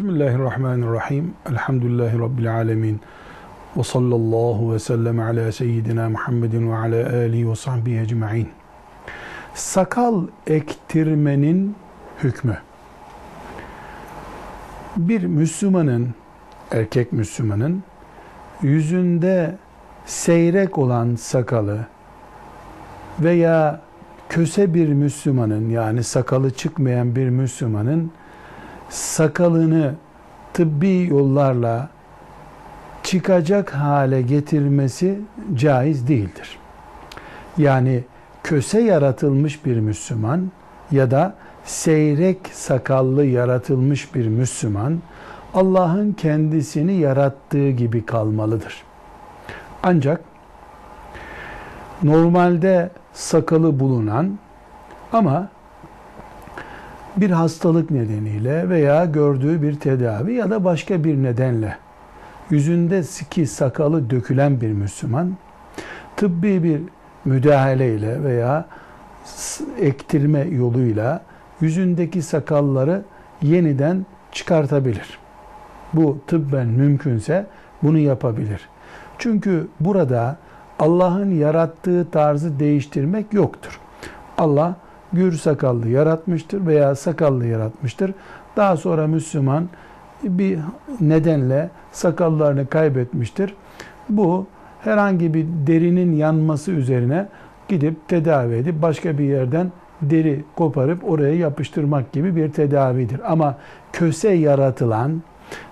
Bismillahirrahmanirrahim. Elhamdülillahi Rabbil alemin. Ve sallallahu ve sellem ala seyyidina Muhammedin ve ala alihi ve sahbihi ecma'in. Sakal ektirmenin hükmü. Bir Müslümanın, erkek Müslümanın yüzünde seyrek olan sakalı veya köse bir Müslümanın yani sakalı çıkmayan bir Müslümanın sakalını tıbbi yollarla çıkacak hale getirmesi caiz değildir. Yani köse yaratılmış bir Müslüman ya da seyrek sakallı yaratılmış bir Müslüman Allah'ın kendisini yarattığı gibi kalmalıdır. Ancak normalde sakalı bulunan ama bir hastalık nedeniyle veya gördüğü bir tedavi ya da başka bir nedenle yüzünde siki sakalı dökülen bir Müslüman tıbbi bir müdahaleyle veya ektirme yoluyla yüzündeki sakalları yeniden çıkartabilir. Bu tıbben mümkünse bunu yapabilir. Çünkü burada Allah'ın yarattığı tarzı değiştirmek yoktur. Allah gür sakallı yaratmıştır veya sakallı yaratmıştır. Daha sonra Müslüman bir nedenle sakallarını kaybetmiştir. Bu herhangi bir derinin yanması üzerine gidip tedavi edip başka bir yerden deri koparıp oraya yapıştırmak gibi bir tedavidir. Ama köse yaratılan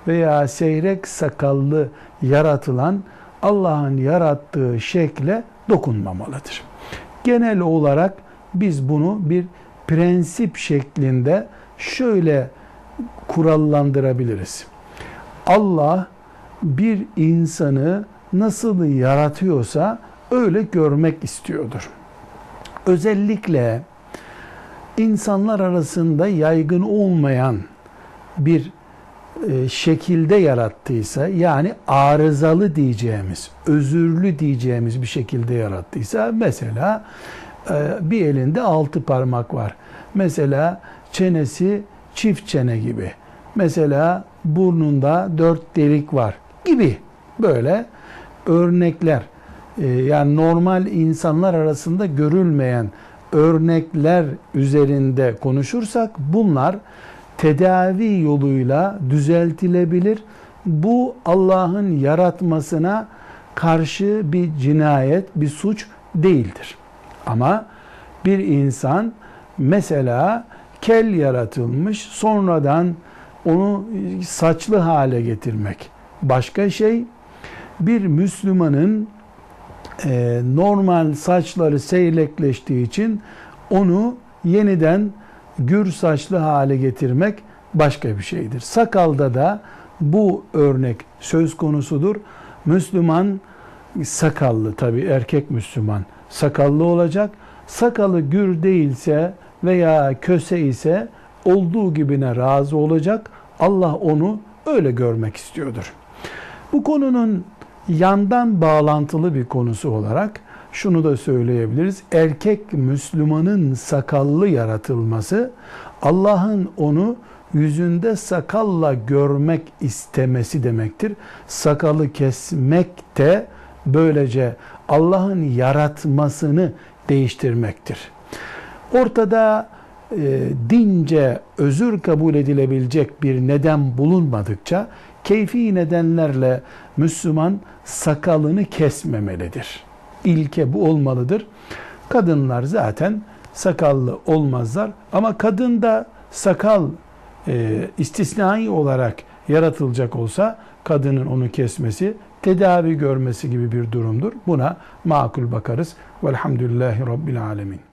veya seyrek sakallı yaratılan Allah'ın yarattığı şekle dokunmamalıdır. Genel olarak biz bunu bir prensip şeklinde şöyle kurallandırabiliriz. Allah bir insanı nasıl yaratıyorsa öyle görmek istiyordur. Özellikle insanlar arasında yaygın olmayan bir e, şekilde yarattıysa yani arızalı diyeceğimiz, özürlü diyeceğimiz bir şekilde yarattıysa mesela bir elinde altı parmak var. Mesela çenesi çift çene gibi. Mesela burnunda dört delik var gibi böyle örnekler e, yani normal insanlar arasında görülmeyen örnekler üzerinde konuşursak bunlar tedavi yoluyla düzeltilebilir. Bu Allah'ın yaratmasına karşı bir cinayet, bir suç değildir. Ama bir insan mesela kel yaratılmış, sonradan onu saçlı hale getirmek başka şey. Bir Müslümanın e, normal saçları seyrekleştiği için onu yeniden gür saçlı hale getirmek başka bir şeydir. Sakalda da bu örnek söz konusudur. Müslüman sakallı tabi erkek Müslüman sakallı olacak. Sakalı gür değilse veya köse ise olduğu gibine razı olacak. Allah onu öyle görmek istiyordur. Bu konunun yandan bağlantılı bir konusu olarak şunu da söyleyebiliriz. Erkek Müslümanın sakallı yaratılması Allah'ın onu yüzünde sakalla görmek istemesi demektir. Sakalı kesmek de böylece Allah'ın yaratmasını değiştirmektir. Ortada e, dince özür kabul edilebilecek bir neden bulunmadıkça keyfi nedenlerle Müslüman sakalını kesmemelidir. İlke bu olmalıdır. Kadınlar zaten sakallı olmazlar ama kadın da sakal e, istisnai olarak yaratılacak olsa kadının onu kesmesi tedavi görmesi gibi bir durumdur. Buna makul bakarız. Velhamdülillahi Rabbil Alemin.